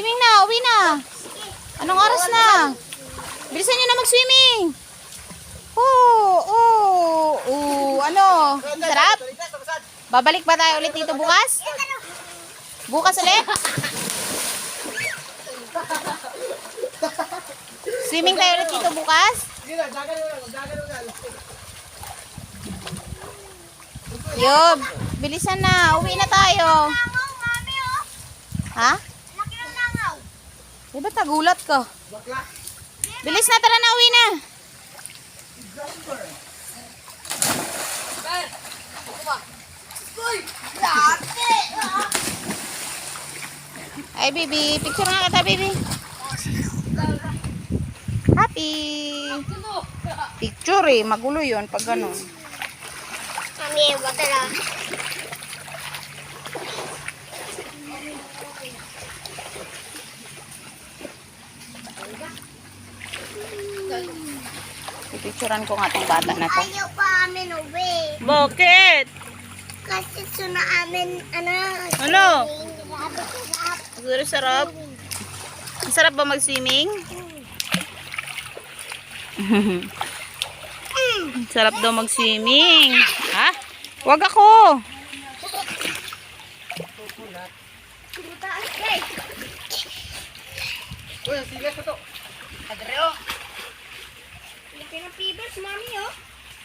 Swimming na, uwi na. Anong oras na? Bilisan nyo na mag-swimming. Oh, oh, oh, ano? Sarap? Babalik ba tayo ulit dito bukas? Bukas ulit? Swimming tayo ulit dito bukas? Yo, bilisan na. Uwi na tayo. Ha? Di ba tagulat ka? Bilis na, tara na, uwi na. Ay, baby. Picture nga kita, baby. Happy. Picture eh. Magulo yun pag ganun. Mami, baka na. Pipicturean ko nga tong bata na to. Ayaw pa amin uwi. Bakit? Kasi suna amin, ano? Ano? Sarap, Siguro sarap. Ang sarap ba mag-swimming? sarap daw mag-swimming. Ha? Wag ako. Laki pibers, mami, oh.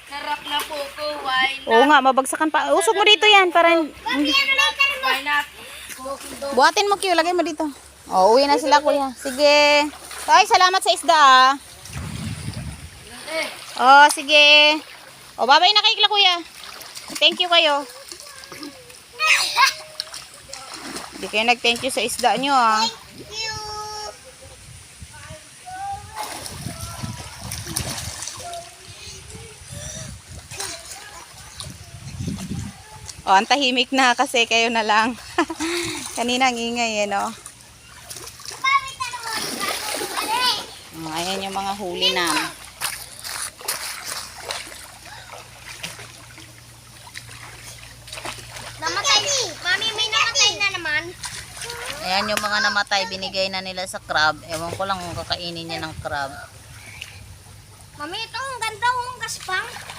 Sarap na po ko. Why, Oo nga, mabagsakan pa. Usog mo dito yan para Mami, ano na yung mo? why not? buhatin mo Q, lagay mo dito. Oh, uwi na sila kuya. Sige. Tay, salamat sa isda ah. Oh, sige. Oh, babay na kay kuya. Thank you kayo. Hindi kayo nag-thank you sa isda nyo ah. Oh, ang tahimik na kasi kayo na lang. Kanina ang ingay eh, no? Mami, tanong mo. Dali. Oh, ayan yung mga huli namin. Namatay. Mami, may namatay na naman. Ayan yung mga namatay, binigay na nila sa crab. Ewan ko lang kung kakainin niya ng crab. Mami, ito ang ganda ng gaspang.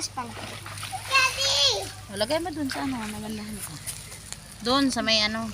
Matigas pala. Daddy! Lagay mo dun sa ano, nagandahan ka. Doon, sa may ano.